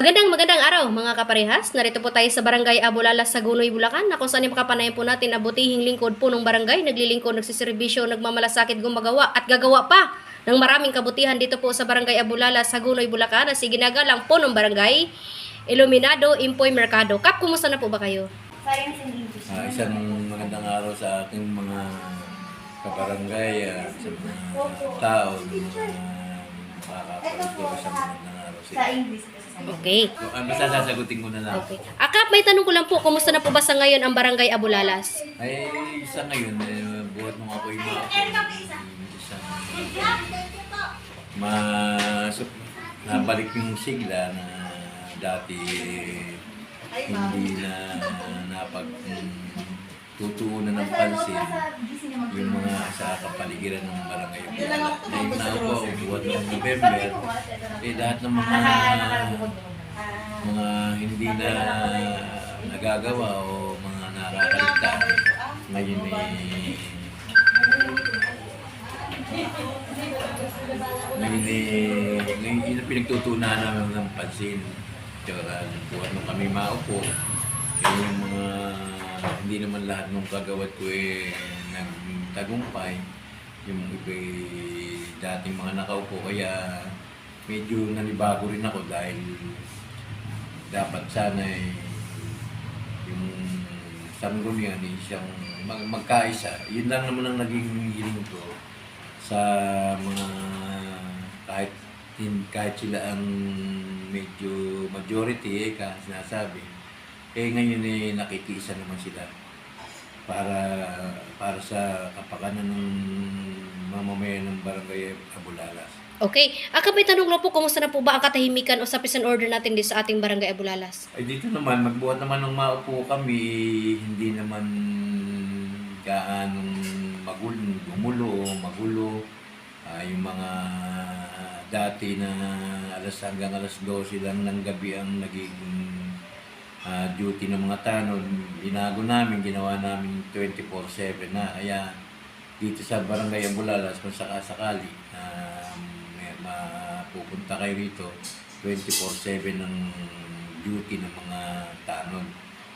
Magandang magandang araw mga kaparehas. Narito po tayo sa Barangay Abulala sa Gunoy, Bulacan na kung saan yung makapanayan po natin abutihing lingkod po ng barangay. Naglilingkod, nagsiservisyo, nagmamalasakit, gumagawa at gagawa pa ng maraming kabutihan dito po sa Barangay Abulala sa Gunoy, Bulacan na siginagalang po ng barangay Iluminado Impoy Mercado. Kap, kumusta na po ba kayo? Ah, isang magandang araw sa ating mga kabarangay at sa mga tao na ko isang magandang araw sa Sa. English sa Okay. So, ah, basta sasagutin ko na lang. Okay. Akap, may tanong ko lang po, kumusta na po ba sa ngayon ang Barangay Abulalas? Ay, isa ngayon, eh, buhat nung ako yung mga isang ma so, nabalik yung sigla na dati hindi na napag tutuunan ng pansin yung mga sa kapaligiran ng barangay. Bulacan. Ngayon na ako, buwan ng November, eh lahat ng mga mga hindi na nagagawa o mga nakakaligtaan ngayon eh ngayon eh ngayon ang pinagtutunan namin ng pansin. Tsaka buwan nung kami maupo eh yung mga hindi naman lahat ng kagawad ko eh nagtagumpay yung iba eh, dating mga nakaupo kaya medyo nanibago rin ako dahil dapat sana eh, yung sanggunian eh, siyang mag magkaisa. Yun lang naman ang naging hiling ko sa mga kahit kahit sila ang medyo majority eh ka sinasabi eh ngayon eh nakikiisa naman sila para para sa kapakanan ng mamamayan ng barangay Abulalas. Okay. Akap, may tanong lang po, kumusta na po ba ang katahimikan o sa peace and order natin di sa ating Barangay Abulalas? Ay dito naman, magbuhat naman ng maupo kami, hindi naman gaanong magulo, gumulo, magulo. Ah, yung mga dati na alas hanggang alas 12 lang ng gabi ang naging ah, duty ng mga tanod, binago namin, ginawa namin 24-7 na. Kaya dito sa Barangay Ambulalas, kung sakasakali, um, mapupunta kayo rito, 24-7 ng duty ng mga tanod.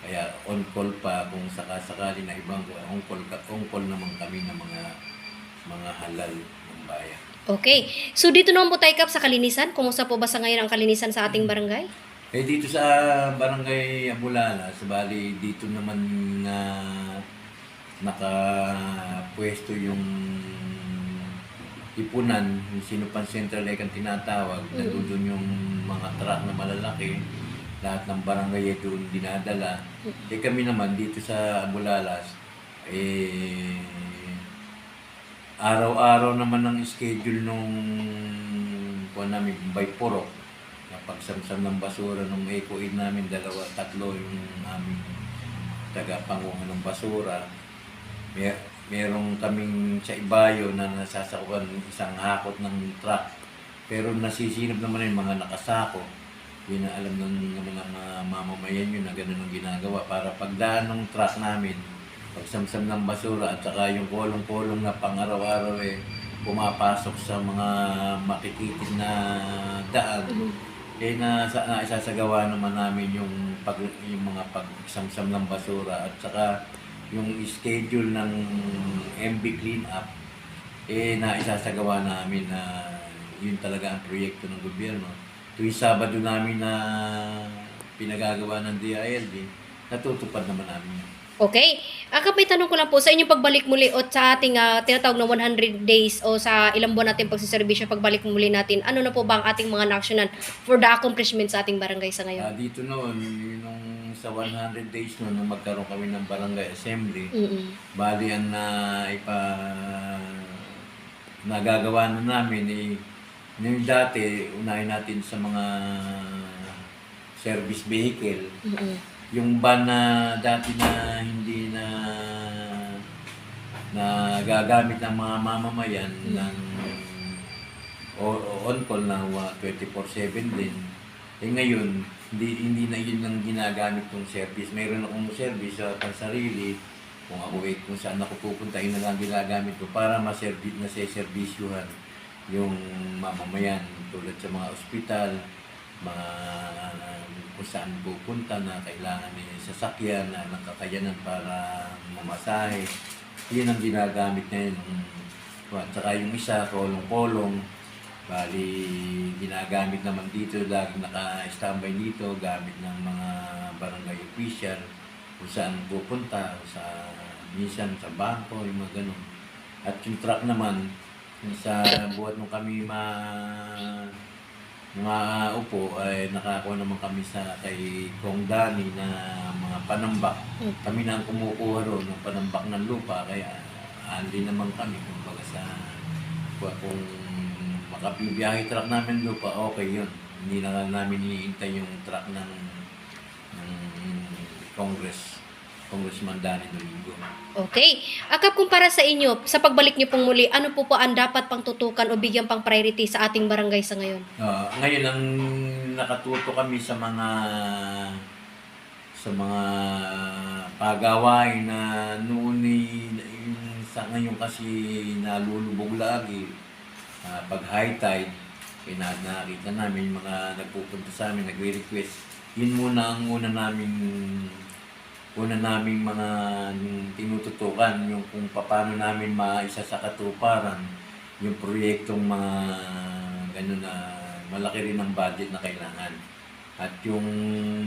Kaya on call pa kung sakasakali na ibang on call, ka- on call naman kami ng mga mga halal ng bayan. Okay. So dito naman po tayo kap sa kalinisan. Kumusta po ba sa ngayon ang kalinisan sa ating barangay? Eh dito sa Barangay Abulala, sa bali dito naman na nakapwesto yung ipunan, yung Sinupan Central Lake ang tinatawag, Mm. nandun yung mga truck na malalaki, lahat ng barangay ay doon dinadala. Eh kami naman dito sa Abulalas, eh araw-araw naman ang schedule nung kuha namin by purok na pagsamsam ng basura nung eco-aid namin, dalawa, tatlo yung aming taga-panguha ng basura. May, merong kaming sa ibayo na nasasakuan isang hakot ng truck. Pero nasisinap naman yung mga nakasako. Yun na alam ng, mga mamamayan yun na ganun ang ginagawa para pagdaan ng truck namin, pagsamsam ng basura at saka yung kolong-kolong na pang-araw-araw eh, pumapasok sa mga makikitid na daan. Eh na, sa, na isasagawa naman namin yung pag yung mga pagsamsam ng basura at saka yung schedule ng MB cleanup eh na isasagawa namin na yun talaga ang proyekto ng gobyerno. Tuwing Sabado namin na pinagagawa ng DILD, natutupad naman namin yun. Okay. Akap, may tanong ko lang po sa inyong pagbalik muli o sa ating ah, tinatawag na 100 days o sa ilang buwan natin pagsiservisyo, pagbalik muli natin, ano na po ba ang ating mga naksyonan for the accomplishment sa ating barangay sa ngayon? Ah, dito noon, nung sa 100 days noon, nung magkaroon kami ng barangay assembly, Mm-mm. Bali ang na ipa nagagawa na namin eh yung dati unahin natin sa mga service vehicle Mm-mm. Yung van na dati na hindi na na gagamit ng mga mamamayan ng o, o on call na wa- 24/7 din. Eh ngayon hindi hindi na yun ang ginagamit kong service. Mayroon akong service sa pansarili. Kung ako eh, kung saan ako pupunta yun na lang ginagamit ko para ma-service na sa serbisyuhan yung mamamayan tulad sa mga ospital mga kung saan pupunta na kailangan ni sasakyan na nakakayanan para mamasahe. Yun ang ginagamit ngayon. At saka yung isa, kolong-kolong. Bali, ginagamit naman dito, laging naka-standby dito, gamit ng mga barangay official kung saan pupunta, sa minsan sa bangko, yung mga ganun. At yung truck naman, sa buhat nung kami ma mga upo ay nakakuha naman kami sa kay Kong Dani na mga panambak. Mm. Kami na ang kumukuha roon ng panambak ng lupa kaya andi naman kami kumbaga sa kung makabibiyahe truck namin lupa, okay yun. Hindi na namin iniintay yung truck ng, ng Congress, Congressman Dani Domingo. Okay. Akap, kumpara sa inyo, sa pagbalik niyo pong muli, ano po po ang dapat pang tutukan o bigyan pang priority sa ating barangay sa ngayon? Ah, ngayon ang nakatuto kami sa mga sa mga pagawain na noon ni sa ngayon kasi nalulubog lagi Ah, pag high tide eh, na, nakita namin mga nagpupunta sa amin nagre-request yun muna ang una namin una naming mga tinututukan yung kung paano namin maisa sa katuparan yung proyektong mga gano'n na malaki rin ang budget na kailangan. At yung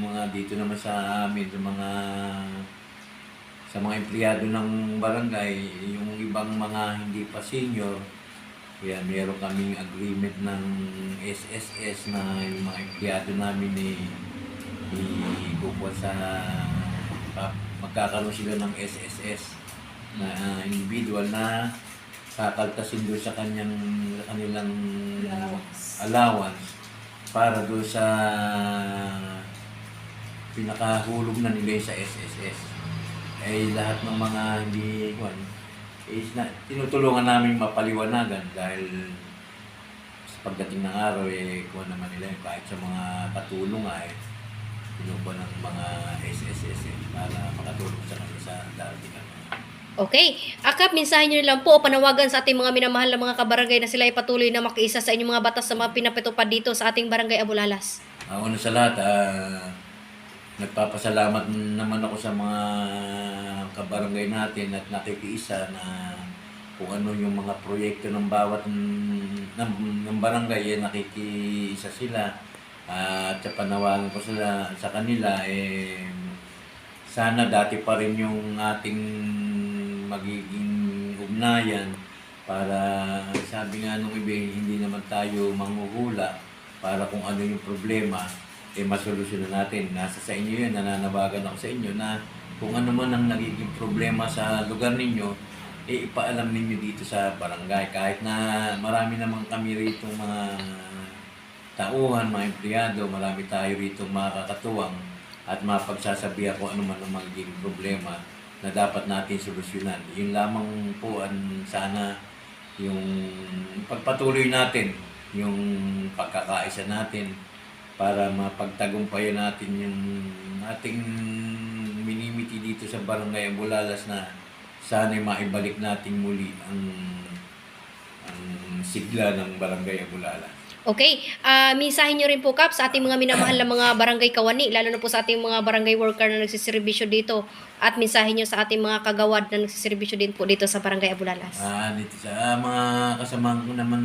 mga dito naman sa amin, sa mga sa mga empleyado ng barangay, yung ibang mga hindi pa senior, kaya meron kaming agreement ng SSS na yung mga empleyado namin eh, ikukuha sa magkakaroon sila ng SSS na ah, individual na kakaltasin doon sa kanyang kanilang allowance para doon sa pinakahulog na nila sa SSS. Eh lahat ng mga hindi kwan, is na, tinutulungan namin mapaliwanagan dahil sa pagdating ng araw eh kuha naman nila eh, kahit sa mga katulong ay kinukuha ng mga SSS eh, para makatulong sa kanila sa darating Okay. Akap, mensahe niyo lang po o panawagan sa ating mga minamahal na mga kabarangay na sila ay patuloy na makiisa sa inyong mga batas sa mga pinapitupad dito sa ating barangay Abulalas. Ah, una sa lahat, ah, nagpapasalamat naman ako sa mga kabarangay natin at nakikiisa na kung ano yung mga proyekto ng bawat ng, ng barangay, eh, nakikiisa sila. At sa panawagan ko sila, sa kanila, eh, sana dati pa rin yung ating magiging ugnayan para sabi nga nung iba, hindi naman tayo manghuhula para kung ano yung problema, eh masolusyonan natin. Nasa sa inyo yun, nananabagan ako sa inyo na kung ano man ang nagiging problema sa lugar ninyo, eh ipaalam ninyo dito sa barangay. Kahit na marami naman kami rito mga tauhan, mga empleyado, marami tayo rito mga kakatuwang at mapagsasabihan kung ano man ang magiging problema na dapat natin solusyonan. Yun lamang po ang sana yung pagpatuloy natin, yung pagkakaisa natin para mapagtagumpayan natin yung ating minimiti dito sa Barangay Bulalas na sana maibalik natin muli ang ang sigla ng Barangay Bulalas. Okay. Ah, mensahe niyo rin po, Kap, sa ating mga minamahal na mga barangay kawani, lalo na po sa ating mga barangay worker na nagsiservisyo dito. At mensahe niyo sa ating mga kagawad na nagsiservisyo din po dito sa barangay Abulalas. Ah, dito sa ah, mga kasamahan ko naman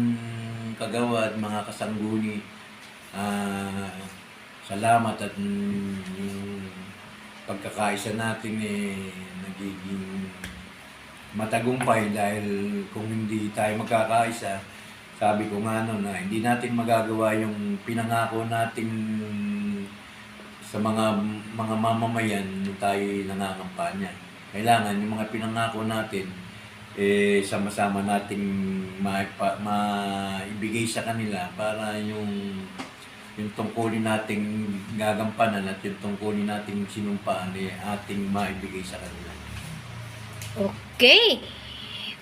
kagawad, mga kasangguni, ah, salamat at yung pagkakaisa natin eh nagiging matagumpay dahil kung hindi tayo magkakaisa, sabi ko nga no, na hindi natin magagawa yung pinangako natin sa mga mga mamamayan nung tayo nangangampanya. Kailangan yung mga pinangako natin eh sama-sama nating maipa, maibigay sa kanila para yung yung tungkulin nating gagampanan at yung tungkulin nating sinumpaan eh ating maibigay sa kanila. Okay.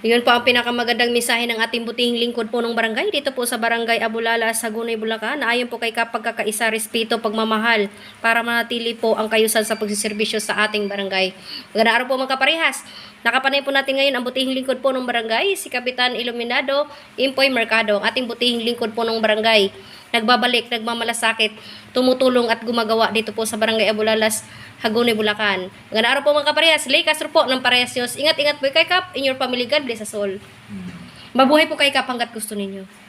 Yun po ang pinakamagandang mensahe ng ating butihing lingkod po ng barangay dito po sa barangay Abulala, Sagunay, Bulacan. Ayon po kay kapag kakaisa, respeto, pagmamahal para manatili po ang kayusan sa pagsiservisyo sa ating barangay. Magandang araw po mga kaparehas. Nakapanay po natin ngayon ang butihing lingkod po ng barangay, si Kapitan Iluminado Impoy Mercado, ang ating butihing lingkod po ng barangay. Nagbabalik, nagmamalasakit, tumutulong at gumagawa dito po sa Barangay Abulalas, Hagonoy, Bulacan. Magandang araw po mga kaparehas. Lay Castro po ng Parehas News. Ingat-ingat po kay Kap, in your family, God bless us all. Hmm. Mabuhay po kay Kap hanggat gusto ninyo.